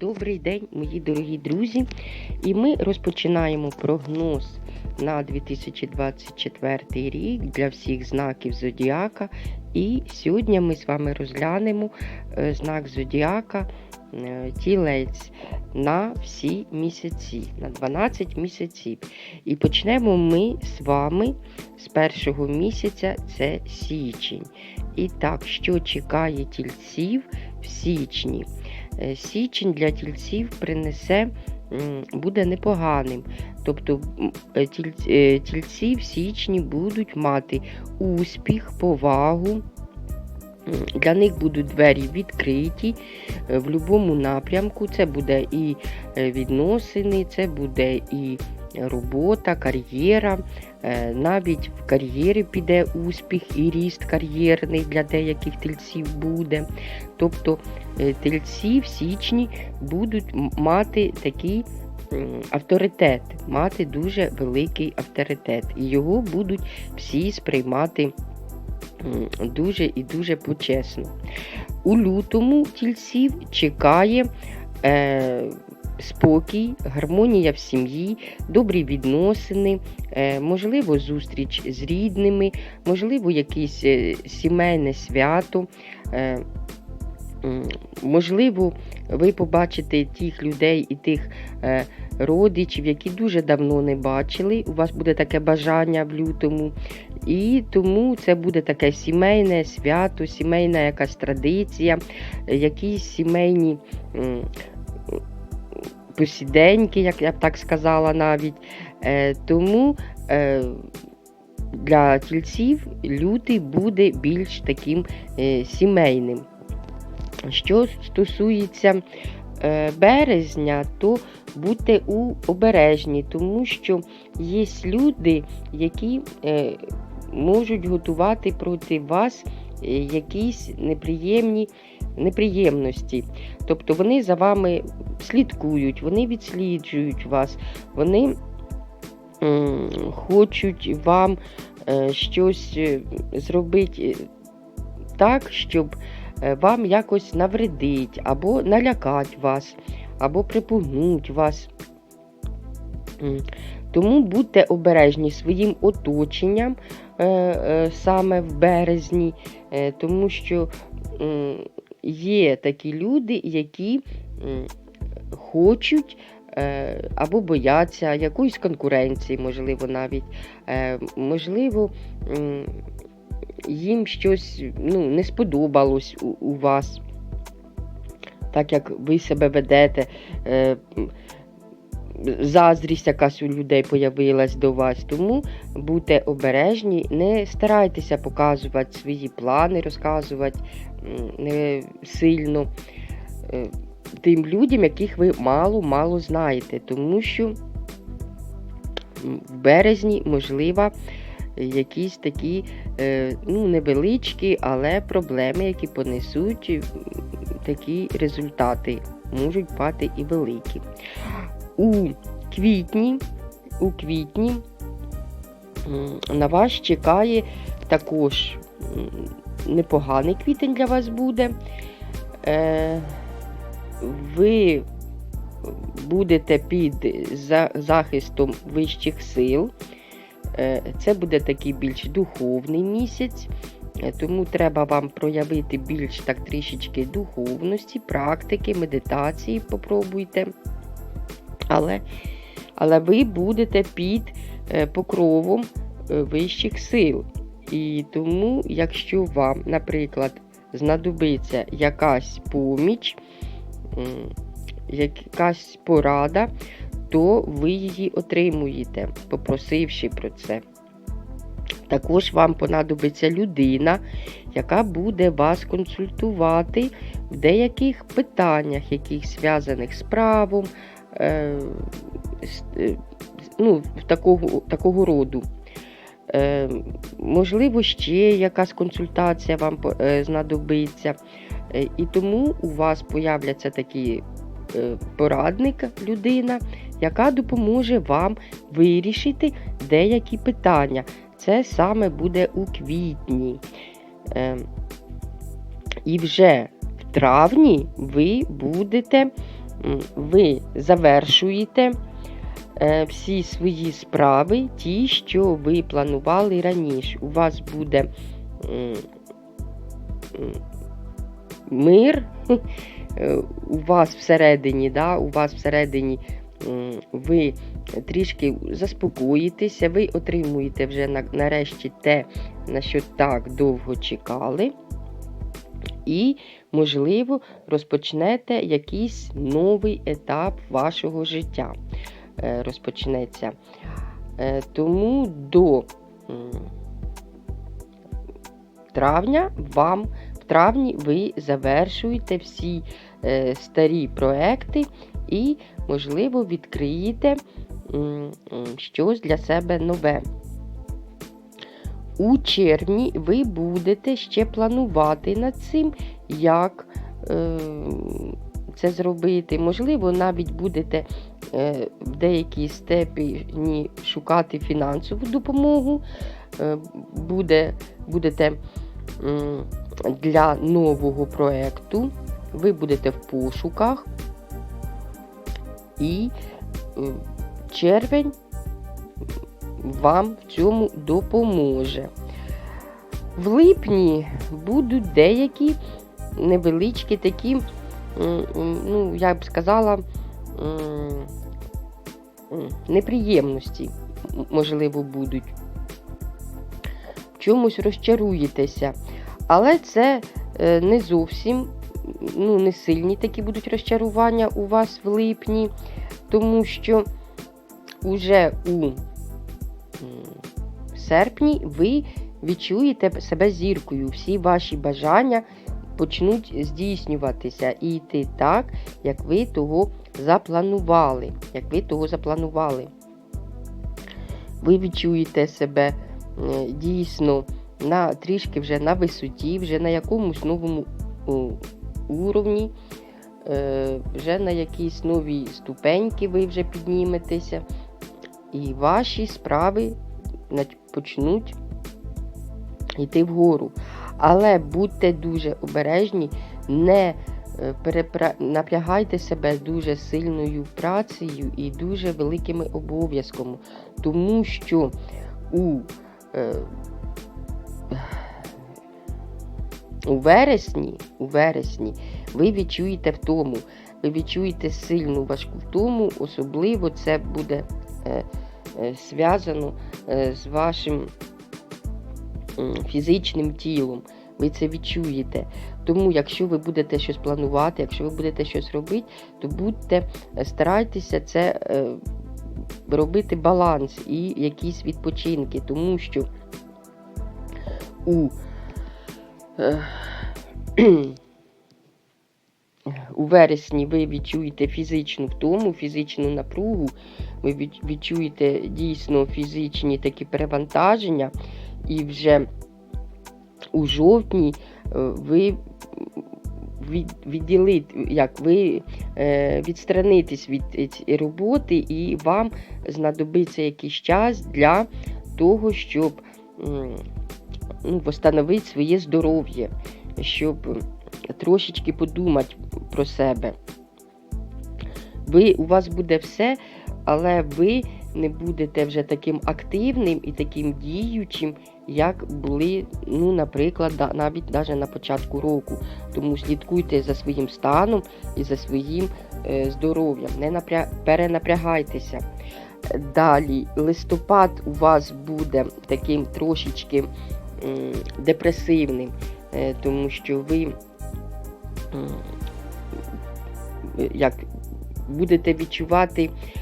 Добрий день, мої дорогі друзі. І ми розпочинаємо прогноз на 2024 рік для всіх знаків Зодіака. І сьогодні ми з вами розглянемо е, знак Зодіака е, Тілець на всі місяці, на 12 місяців. І почнемо ми з вами з першого місяця це січень. І так, що чекає тільців в січні? Е, Січень для тільців принесе, буде непоганим. Тобто е, е, тільці в січні будуть мати успіх, повагу. Для них будуть двері відкриті в будь-якому напрямку. Це буде і відносини, це буде і робота, кар'єра. Е, Навіть в кар'єрі піде успіх і ріст кар'єрний для деяких тільців буде. Тобто е, тельці в січні будуть мати такий авторитет, мати дуже великий авторитет. І його будуть всі сприймати дуже і дуже почесно. У лютому тільців чекає е, спокій, гармонія в сім'ї, добрі відносини, е, можливо, зустріч з рідними, можливо, якесь е, сімейне свято. Е, Можливо, ви побачите тих людей і тих родичів, які дуже давно не бачили. У вас буде таке бажання в лютому. І тому це буде таке сімейне свято, сімейна якась традиція, якісь сімейні посіденьки, як я б так сказала навіть. Е, Тому е, для тільців лютий буде більш таким е, сімейним. Що стосується е, березня, то будьте у обережні, тому що є люди, які е, можуть готувати проти вас е, якісь неприємні неприємності. Тобто вони за вами слідкують, вони відсліджують вас, вони хочуть вам е, щось е, зробити е, так, щоб вам якось навредить, або налякать вас, або припугнуть вас. Тому будьте обережні своїм оточенням саме в березні, тому що є такі люди, які хочуть е, або бояться якоїсь конкуренції, можливо, навіть. Е, Можливо, їм щось ну, не сподобалось у, у вас, так як ви себе ведете. Е, Заздрість якась у людей появилась до вас, тому будьте обережні, не старайтеся показувати свої плани, розказувати сильно е, тим людям, яких ви мало-мало знаєте, тому що в березні, можливо, якісь такі е, ну, невеличкі, але проблеми, які понесуть такі результати, можуть бути і великі. У квітні, у квітні на вас чекає також непоганий квітень для вас буде. Е, ви будете під за- захистом вищих сил. Е, Це буде такий більш духовний місяць, е, тому треба вам проявити більш так трішечки духовності, практики, медитації попробуйте. Але, але ви будете під покровом вищих сил. І тому, якщо вам, наприклад, знадобиться якась поміч, якась порада, то ви її отримуєте, попросивши про це. Також вам понадобиться людина, яка буде вас консультувати в деяких питаннях, яких зв'язаних з правом, е, е, ну, такого, такого роду. Е, можливо, ще якась консультація вам е, знадобиться. Е, і тому у вас появляться такі порадник, людина, яка допоможе вам вирішити деякі питання. Це саме буде у квітні. І вже в травні ви будете ви завершуєте всі свої справи, ті, що ви планували раніше. У вас буде мир, е, у вас всередині, да, у вас всередині ви трішки заспокоїтеся, ви отримуєте вже нарешті те, на що так довго чекали. І, можливо, розпочнете якийсь новий етап вашого життя. Е, Розпочнеться. Е, Тому до травня вам в травні ви завершуєте всі е, старі проекти і, можливо, відкриєте щось для себе нове. У червні ви будете ще планувати над цим, як це зробити. Можливо, навіть будете е, в деякій степені шукати фінансову допомогу, е, буде, будете для нового проєкту, ви будете в пошуках, і е, червень вам в цьому допоможе. В липні будуть деякі невеличкі такі, ну, я б сказала, неприємності, можливо, будуть. Чомусь розчаруєтеся. Але це е, не зовсім ну, не сильні такі будуть розчарування у вас в липні, тому що уже у серпні ви відчуєте себе зіркою. Всі ваші бажання почнуть здійснюватися і йти так, як ви того запланували. Як ви того запланували. Ви відчуєте себе дійсно на трішки вже на висоті, вже на якомусь новому уровні, е, вже на якійсь новій ступеньки ви вже підніметеся і ваші справи почнуть йти вгору. Але будьте дуже обережні, не е, перепра... напрягайте себе дуже сильною працею і дуже великими обов'язками, тому що у, е, у вересні, у вересні ви відчуєте втому, ви відчуєте сильну важку втому, особливо це буде е, е, зв'язано е, з вашим фізичним тілом. Ви це відчуєте. Тому, якщо ви будете щось планувати, якщо ви будете щось робити, то будьте, е, старайтеся це е, робити баланс і якісь відпочинки, тому що у, е, у вересні ви відчуєте фізичну втому, фізичну напругу, ви відчуєте дійсно фізичні такі перевантаження, і вже у жовтні е, ви від, відділити, як ви е, відстранитесь від цієї роботи, і вам знадобиться якийсь час для того, щоб ну, восстановити своє здоров'я, щоб трошечки подумати про себе. Ви, у вас буде все, але ви не будете вже таким активним і таким діючим, як були, ну, наприклад, навіть навіть на початку року. Тому слідкуйте за своїм станом і за своїм е, здоров'ям. Не напря... перенапрягайтеся. Далі, листопад у вас буде таким трошечки м, депресивним, е, тому що ви м, як будете відчувати, е,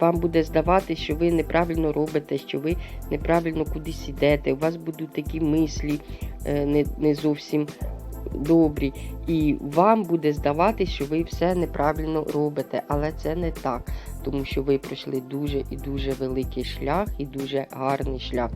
вам буде здавати, що ви неправильно робите, що ви неправильно кудись йдете. У вас будуть такі мислі е, не, не зовсім добрі. І вам буде здавати, що ви все неправильно робите. Але це не так, тому що ви пройшли дуже і дуже великий шлях і дуже гарний шлях.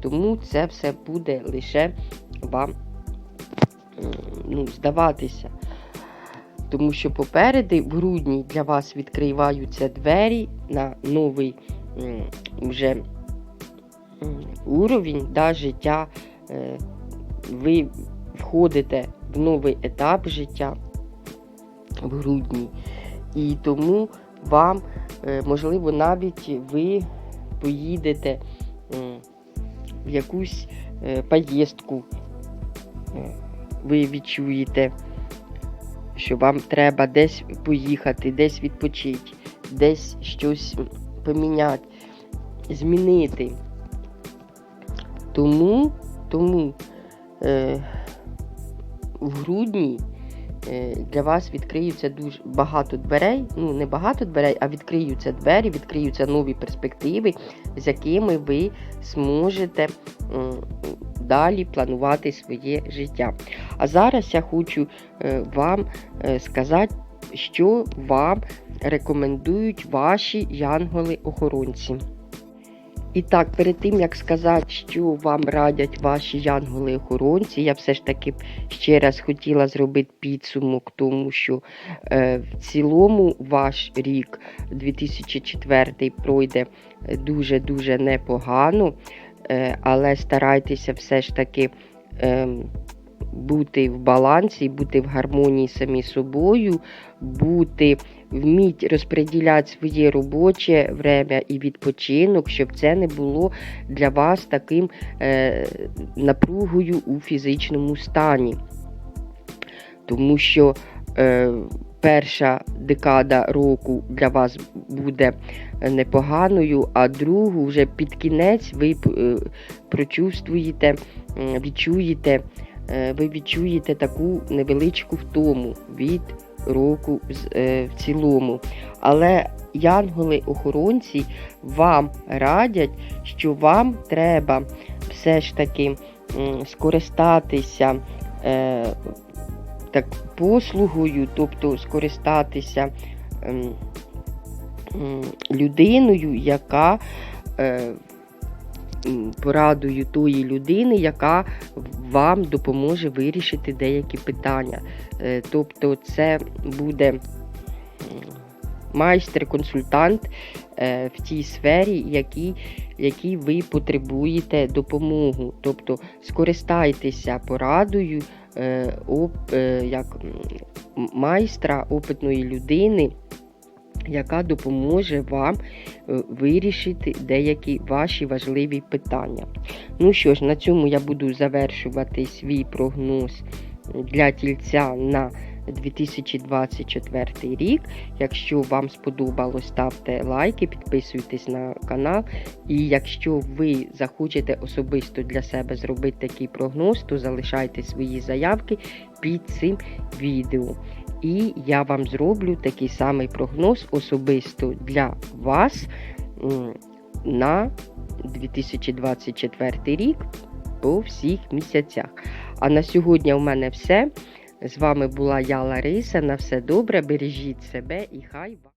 Тому це все буде лише вам ну, здаватися. Тому що попереду в грудні для вас відкриваються двері на новий вже уровень да, життя. Е, Ви входите в новий етап життя в грудні. І тому вам, е, можливо, навіть ви поїдете в якусь е, поїздку, ви відчуєте, що вам треба десь поїхати, десь відпочити, десь щось поміняти, змінити. Тому, тому е, в грудні е, для вас відкриються дуже багато дверей. Ну, не багато дверей, а відкриються двері, відкриються нові перспективи, з якими ви зможете м, далі планувати своє життя. А зараз я хочу е, вам е, сказати, що вам рекомендують ваші янголи-охоронці. І так, перед тим як сказати, що вам радять ваші янголи-охоронці, я все ж таки ще раз хотіла зробити підсумок, тому що е, в цілому ваш рік 2004 пройде дуже-дуже непогано, е, але старайтеся все ж таки. Е, бути в балансі, бути в гармонії самі собою, бути, вміть розподіляти своє робоче время і відпочинок, щоб це не було для вас таким е, напругою у фізичному стані. Тому що е, перша декада року для вас буде непоганою, а другу вже під кінець ви е, прочувствуєте, відчуєте е, ви відчуєте таку невеличку втому від року е, в цілому. Але янголи-охоронці вам радять, що вам треба все ж таки скористатися так, послугою, тобто скористатися ем, людиною, яка е, порадою тої людини, яка вам допоможе вирішити деякі питання. Е, Тобто, це буде майстер-консультант е, в тій сфері, якій, якій ви потребуєте допомогу. Тобто скористайтеся порадою е, оп- е, як майстра, опитної людини. Яка допоможе вам е, вирішити деякі ваші важливі питання. Ну що ж, на цьому я буду завершувати свій прогноз для тільця на 2024 рік. Якщо вам сподобалось, ставте лайки, підписуйтесь на канал. І якщо ви захочете особисто для себе зробити такий прогноз, то залишайте свої заявки під цим відео. І я вам зроблю такий самий прогноз особисто для вас на 2024 рік по всіх місяцях. А на сьогодні у мене все. З вами була я Лариса. На все добре, бережіть себе і хай вам.